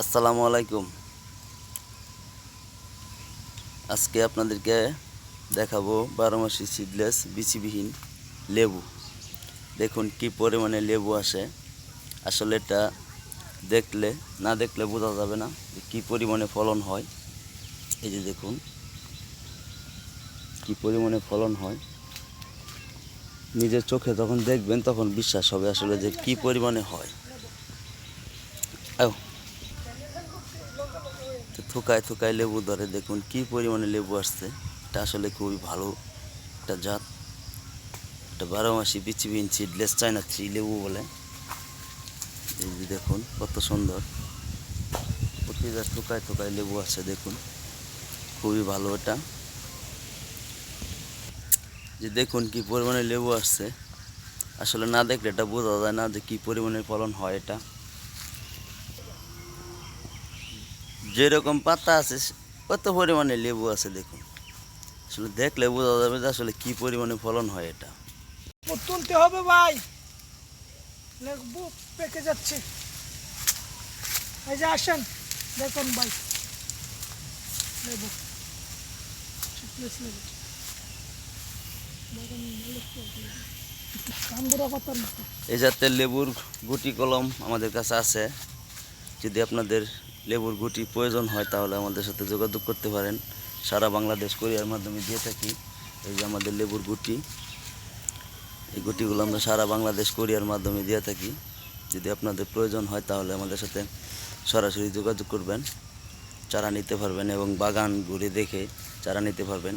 আসসালামু আলাইকুম। আজকে আপনাদেরকে দেখাবো বারো মাসি সিডলেস বিচিবিহীন লেবু। দেখুন কি পরিমাণে লেবু আসে। আসলে এটা দেখলে, না দেখলে বোঝা যাবে না কী পরিমাণে ফলন হয়। এই যে দেখুন, কি পরিমাণে ফলন হয়। নিজের চোখে যখন দেখবেন তখন বিশ্বাস হবে আসলে যে কি পরিমাণে হয়। তো থোকায় থুকায় লেবু ধরে, দেখুন কি পরিমাণে লেবু আসছে। এটা আসলে খুবই ভালো একটা জাত। এটা বারো মাসি বিচিবিন সিডলেস চায়না থ্রি লেবু বলে। এই যে দেখুন, কত সুন্দর। প্রতিটা থোকায় থোকায় লেবু আছে দেখুন। খুবই ভালো এটা। যে দেখুন কি পরিমাণে লেবু আসছে। আসলে না দেখলে এটা বোঝা যায় না যে কী পরিমাণে ফলন হয় এটা। যেরকম পাতা আছে কত পরিমাণে লেবু আছে দেখুন। আসলে দেখলে বোঝা যাবে যে আসলে কি পরিমাণে ফলন হয় এটা। তুলতে হবে ভাই। লেবু পেকে যাচ্ছে। এই যে আসেন দেখুন ভাই। লেবু। এই জাতের লেবুর গুটি কলম আমাদের কাছে আছে। যদি আপনাদের লেবুর গুটি প্রয়োজন হয়, তাহলে আমাদের সাথে যোগাযোগ করতে পারেন। সারা বাংলাদেশ কোরিয়ার মাধ্যমে দিয়ে থাকি। এই যে আমাদের লেবুর গুটি এই গুটিগুলো আমরা সারা বাংলাদেশ কোরিয়ার মাধ্যমে দিয়ে থাকি। যদি আপনাদের প্রয়োজন হয়, তাহলে আমাদের সাথে সরাসরি যোগাযোগ করবেন। চারা নিতে পারবেন এবং বাগান ঘুরে দেখে চারা নিতে পারবেন।